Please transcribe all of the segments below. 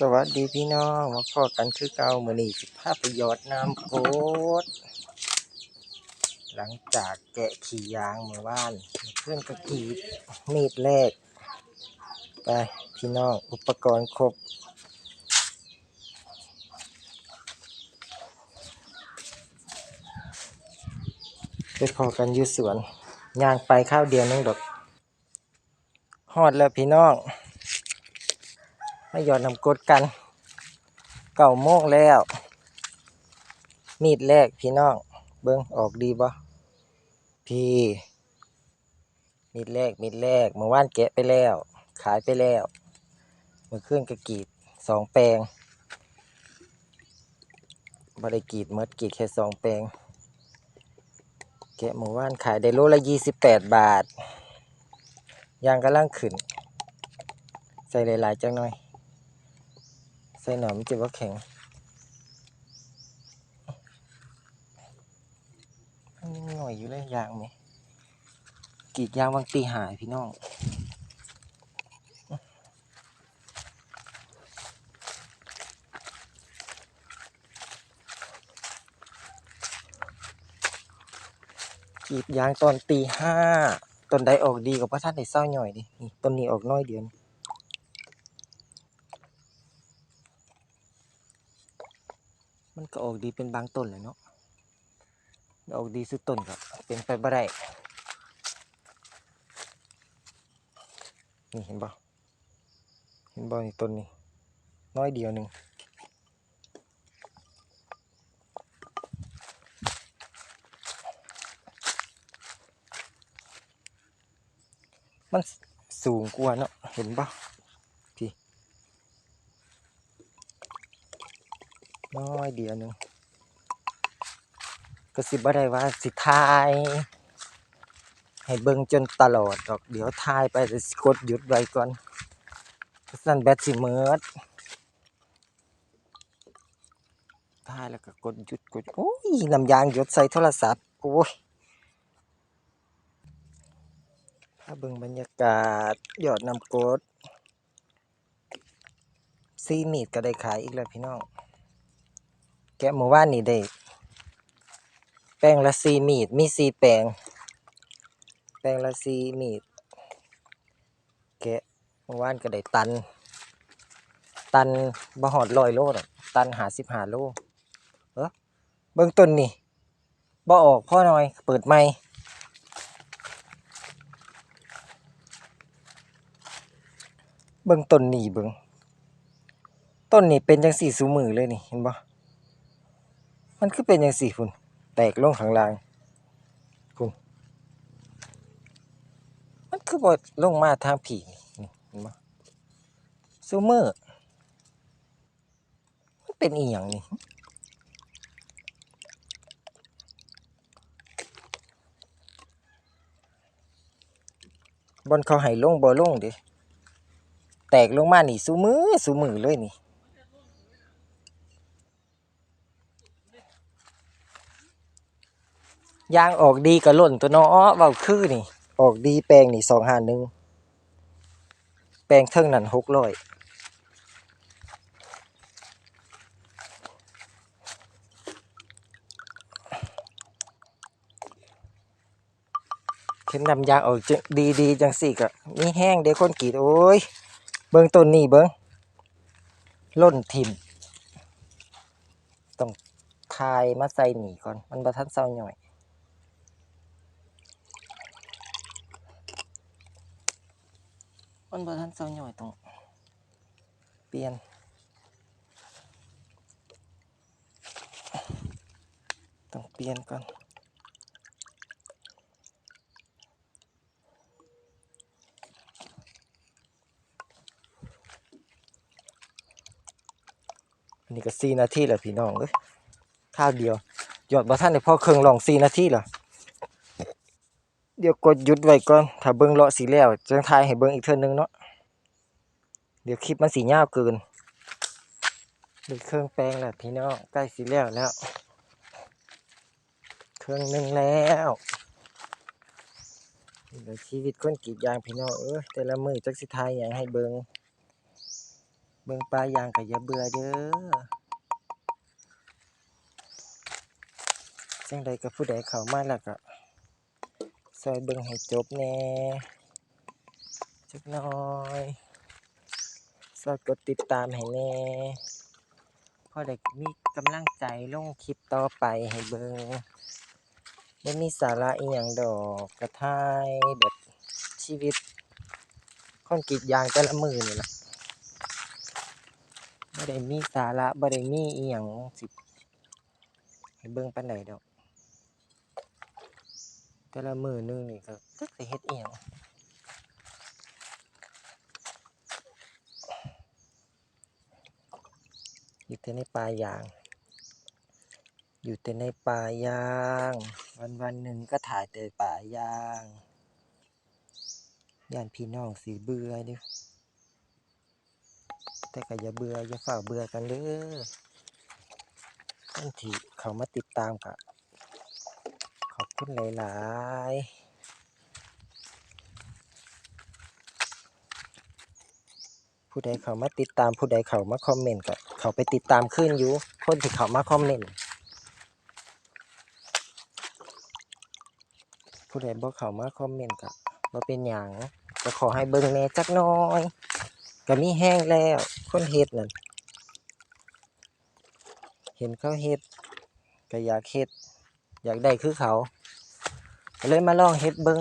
สวัสดีพี่น้องมาพอกันคือเก่ามือนี้สิพาไปหยอดน้ำโคดหลังจากแกะขี้ยางเมื่อวาน เพื่อนก็กรีดมีดแรก ไปพี่น้องอุปกรณ์ครบ ไปพอกันยู่สวนยางไปข้าวเดียวนึงดอก ฮอดแล้วพี่น้อง มาหยอดน้ำกดกัน เก่าโมงแล้ว มีดแรกพี่น้อง เบิ้งออกดีบ่พี่ มีดแรกมีดแรกเมื่อวานแกะไปแล้ว ขายไปแล้วเมื่อคืนก็กีดสองแปลงบ่ได้กรีดหมดกีดแค่สองแปลงแกะเมื่อวานขายได้โลละยี่สิบแปดบาทยางกำลังขึ้น ใส่หลายๆจังหน่อย ใส่หนอมนจะว่าแข็งมันยังหน่อยอยู่เลยยางไหมกรีดยางบางตีหายพี่น้องกรีดยางตอนตีห้าต้นใดออกดีกว่าพระท่านได้เศร้าหน่อยดินี่ต้นนี้ออกน้อยเดียวนี่ มันก็ออกดีเป็นบางต้นเลยเนาะออกดีสุดต้นก็เป็นไปบ่ได้นี่เห็นบ่เห็นบ่นี่ต้นนี้น้อยเดียวหนึ่งมันสูงกว่าเนาะเห็นบ่ น้อยเดียวหนึ่งก็สิบ่ได้ว่าสิทายให้เบิ่งจนตลอดดอกเดี๋ยวทายไปจะสิกดหยุดไว้ก่อนเพราะฉะนั้นแบตสิเมิดทายแล้วก็กดหยุดกดโอ้ยน้ำยางหยดใส่โทรศัพท์โอ้ยถ้าเบิ่งบรรยากาศยอดน้ำกดซีมีดก็ได้ขายอีกแล้วพี่น้องะเมื่อวานนี่ได้ แป้งละซีมีด มีซีแปลงแป้งละซีมีด แกะเมื่อวานก็ได้ตัน ตันบ่หอดร้อยโลดอกตันหาสิบหาโล เออเบื้องต้นนี่บ่ออกพ่อหน่อย เปิดไม่เบื้องต้นนี่เบื้องต้นนี่เป็นจังสี่สูมือเลยนี่เห็นบ่ มันคือเป็นจังสี่พุ่นแตกลงข้างล่างพุ่นมันคือบ่ลงมาทางผีนี่เห็นบ่สูมือมันเป็นอีหยังนี่บนเขาให้ลงบ่ลงดิแตกลงมานี่สูมือสูมือเลยนี่ ยางออกดีก็ล่นตัวนาะเว้าคือนี่ ออกดีแปลงนี่สองหาหนึ่งแปลงเทิงนั่นหกร้อยเห็นนำยางออกจดีดีจังสี่ก็มีแห้งเดี๋ยวคนกีดโอ้ย เบิ้งต้นนี่เบิ้งล่นทิมต้องทายมาใส่หนีก่อน มันบ่ทันเศร้าหน่อย มันบ่ทันเศร้าหน่อยต้องเปลี่ยนต้องเปลี่ยนก่อนนนี้ก็สี่นาทีแล้วพี่น้องเอ้ยข้าวเดียวหยอดบ่ทันได้พอเครื่องลองสี่นาทีแล้ว ดี๋ยวกดหยุดไว้ก่อน ถ้าเบิ่งเลาะสีแล้วจังทายให้เบิ่งอีกเทื่อนึงเนาะ เดี๋ยวคลิปมันสียาวเกินด้เครื่องแปลงแล้วพี่น้องใกล้สีแล้วแล้ว เครื่องหนึงแล้วนี่แหละชีวิตคนกรีดยางพี่น้องเอ้ยแต่ละมือจักสิทายหยังให้เบิ่งเบิ่งปลายางก็อย่าเบื่อเด้อจังใดก็ผู้ใดเขามาแล้วก็ ซอยเบิ่งให้จบแน่จักหน่อยซอยกดติดตามให้แน่พอได้มีกำลังใจลงคลิปต่อไปให้เบิ่งบ่มีสาระอีหยังดอกกระทายแบบชีวิตคนกรีดยางแต่ละมือนี่ล่ะบ่ได้มีสาระบ่ได้มีอีหยังสิให้เบิ่งปานใดดอก แต่ละมือหนึงนี่ก็จักสิเฮ็ดอีหยังอยู่แต่ในป่ายาง อยู่แต่ในป่ายาง วันวันๆหนึ่งก็ถ่ายแต่ป่ายางย่านพี่น้องสิเบื่อเดิแต่ก็อย่าเบื่ออย่าฝ่าเบื่อกันเด้อคนที่เขามาติดตามก็ขอบ คุณหลายๆ ผู้ใดเขามาติดตามผู้ใดเขามาคอมเมนต์ก็เขาไปติดตามขึ้นอยู่คนที่เขามาคอมเมนต์ผู้ใดบ่เขามาคอมเมนต์ก็บ่เป็นหยังก็ขอให้เบิ่งแน่จักน่อยก็มีแห้งแล้วคนเฮ็ดนั่นเห็นเขาเฮ็ดก็อยากเฮ็ดอยากได้คือเขา ก็เลยมาลองเฮ็ดเบิ่ง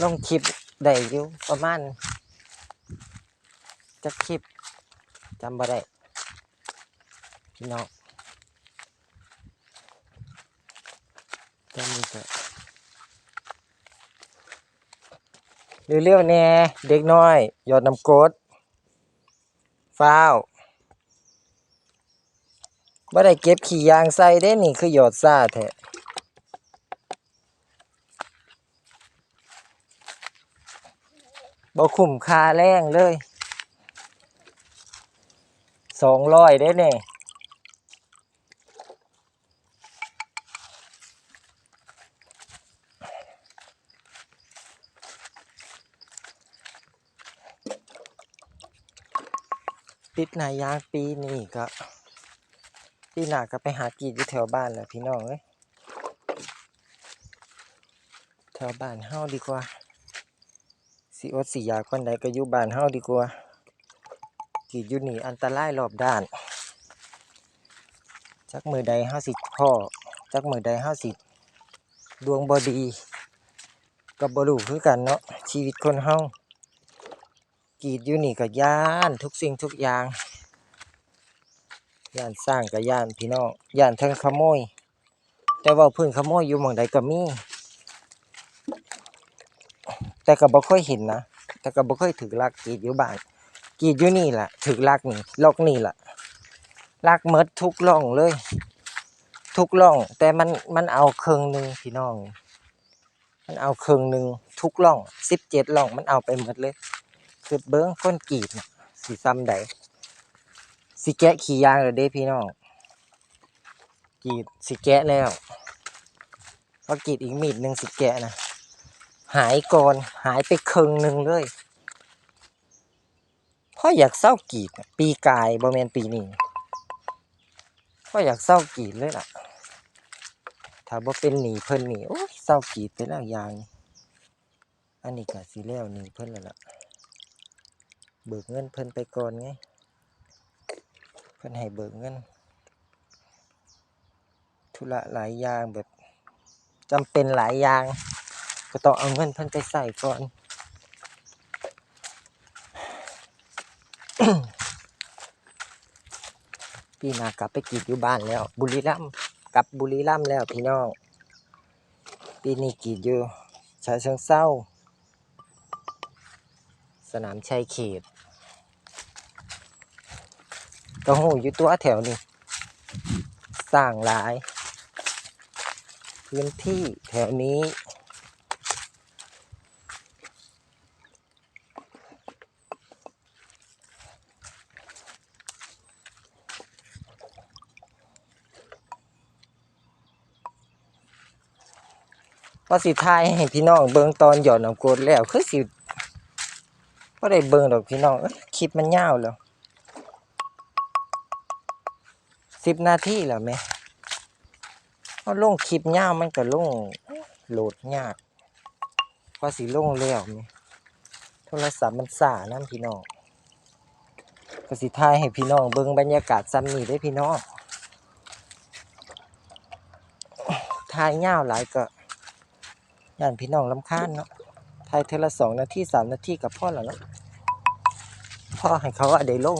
ลองคลิปได้อยู่ประมาณจักคลิปจำบ่ได้พี่น้องตอนนี้ก็เร็วๆแน่เด็กน้อย ยอดน้ำกรดฟ้าว บ่ได้เก็บขี้ยางใส่เด้นี่คือหยอดซ่าแท้บ่คุ้มค่าแรงเลยสองร้อยเด้เนี่ยติดนายางปีนี้ก็ ปีหน้าก็ไปหากีดอยู่แถวบ้านแหละพี่น้องเอ้ยแถวบ้านเฮาดีกว่าสิอดสิอยากปานใดก็อยู่บ้านเฮาดีกว่ากีดอยู่นี่อันตรายรอบด้าน จักมือใดเฮาสิพ่อจักมือใดเฮาสิดวงบ่ดีก็บ่รู้คือกันเนาะชีวิตคนเฮากีดอยู่นี่ก็ย่านทุกสิ่งทุกอย่าง ย่านสร้างก็ย่านพี่น้องย่านทั้งขโมย แต่ว่าเพิ่นขโมยอยู่หม่องใดก็มี แต่ก็บ่ค่อยเห็นนะแต่ก็บ่เคยถือลักกีดอยู่บ้านกีดอยู่นี่แหละถือลักนี่ลอกนี่แหละลักเมดทุกร่องเลย ทุกร่อง แต่มันมันเอาเครึ่งหนึ่งพี่น้อง มันเอาเครึ่งหนึ่งทุกร่อง17ร่องมันเอาไปหมดเลยคือเบิ้งก้นกีดสิซ้ำใด สิแกะขี้ยางแล้วเด้พี่น้องกรีดสิแกะแล้วพอกรีดอีกมีดหนึ่งสิแกะนะหายก่อนหายไปครึ่งหนึ่งเลยพ่ออยากเศร้ากรีดปีกายบ่แมนปีนี้พ่ออยากเศร้ากรีดเลยล่ะถ้าบ่เป็นหนีเพิ่นหนีโอ้ยเศร้ากรีดไปแล้วยางอันนี้ก็สิแล้วหนีเพิ่นแล้วล่ะเบิกเงินเพิ่นไปก่อนไง พิ่นให้เบิกเงิน ธุระหลายอย่างแบบจำเป็นหลายอย่าง ก็ต้องเอาเงินเพิ่นไปใส่ก่อนพี่นากลับไปกีดอยู่บ้านแล้ว บุรีรัมย์กลับบุรีรัมย์แล้วพี่น้องปีนี้กีดอยู่ชาเชิงเศร้า สนามชัยเขต ก็หูอยู่ตัวแถวนี้สร้างหลาย พื้นที่แถวนี้ ว่าสิทายให้พี่น้องเบิ่งตอนหยอดน้ำกรดแล้ว คือสิบ่ได้เบิ่งดอกพี่น้องคลิปมันยาวแล้ว 10นาทีแล้วแหม่เอาลงคลิปยาวมันก็ลงโหลดยากกว่าสิลงแล้วแหมโทรศัพท์มันช้านำพี่น้องก็สิถ่ายให้พี่น้องเบิ่งบรรยากาศซ้ำนี้เด้พี่น้องถ่ายยาวหลายก็ย่านพี่น้องรำคาญเนาะถ่ายเทละสองนาทีสามนาทีกับพ่อแล้วเนาะพ่อให้เขาว่าได้ลง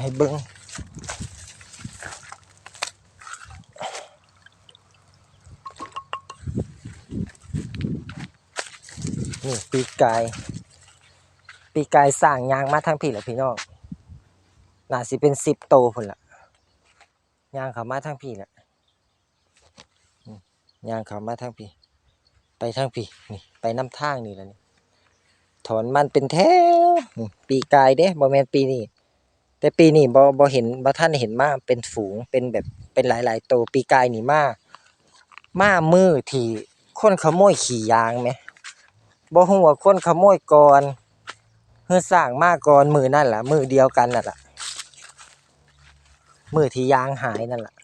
ให้เบิง นี่ปีกายปีกายสร้างยางมาทางพี่แหละพี่น้องน่าสิเป็นสิบโตพุ่นละยางเขามาทางพี่แหละยางเขามาทางพี่ ไปทางพี่นี่ไปน้ำทางนี่แหละนี่ถอนมันเป็นแถวนี่ปีกายเด้บ่แมนปีนี้แต่ปีนี้บ่บ่เห็นบ่ท่านเห็นมาเป็นฝูงเป็นแบบเป็นหลายๆโตวปีกายนี่มามามือที่คนขโมยขี่ยางแหม บ่ฮู้ว่าคนขโมยก่อนเฮือสร้างมาก่อนมือนั่นล่ะ มือเดียวกันนั่นล่ะ มือที่ยางหายนั่นล่ะ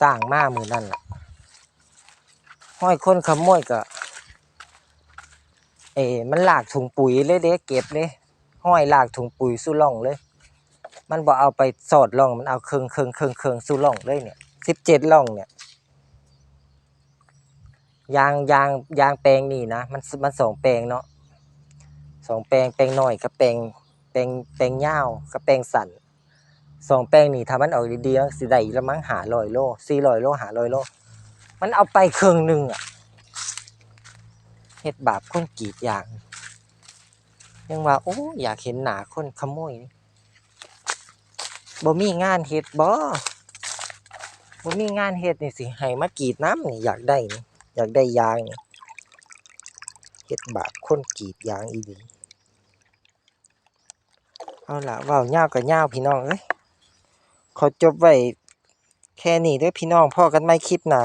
สร้างมามือนั่นล่ะห้อยคนขโมยก็ เอ้มันลากถุงปุ๋ยเลยเด้เก็บเลยห้อยลากถุงปุ๋ยสู่ร่องเลย มันบ่เอาไปสอดร่องมันเอาเคิงเคิงเคิงเคิงสู่ร่องเลยเนี่ยสิบเจ็ดร่องเนี่ย ยางยางยางแปลงนี่นะมันมันสองแปลงเนาะสองแปลงแปลงหน้อยกับแปลงแปลงแปลงยาวกับแปลงสันสองแปลงนี่ถ้ามันออกดีๆมันสิได้ละมั้งหาร้อยโลสี่ร้อยโลหาร้อยโล มันเอาไปเครึ่องหนึ่งอะเฮ็ดบาปคนกรีดยางยังว่าโอ้อยากเห็นหนาคนขโมยบ่มีงานเฮ็ดบ่บ่มีงานเฮ็ดนี่สิให้มากรีดน้ำนี่อยากได้นี่ อยากได้ยางนี่เฮ็ดบาปคนกีดยางอีหลีเอาล่ะว้ายาวก็ยาวพี่น้องเอ้ยขอจบไว้แค่นี้เด้อพี่น้องพ่อกันไม่คลิปหน้า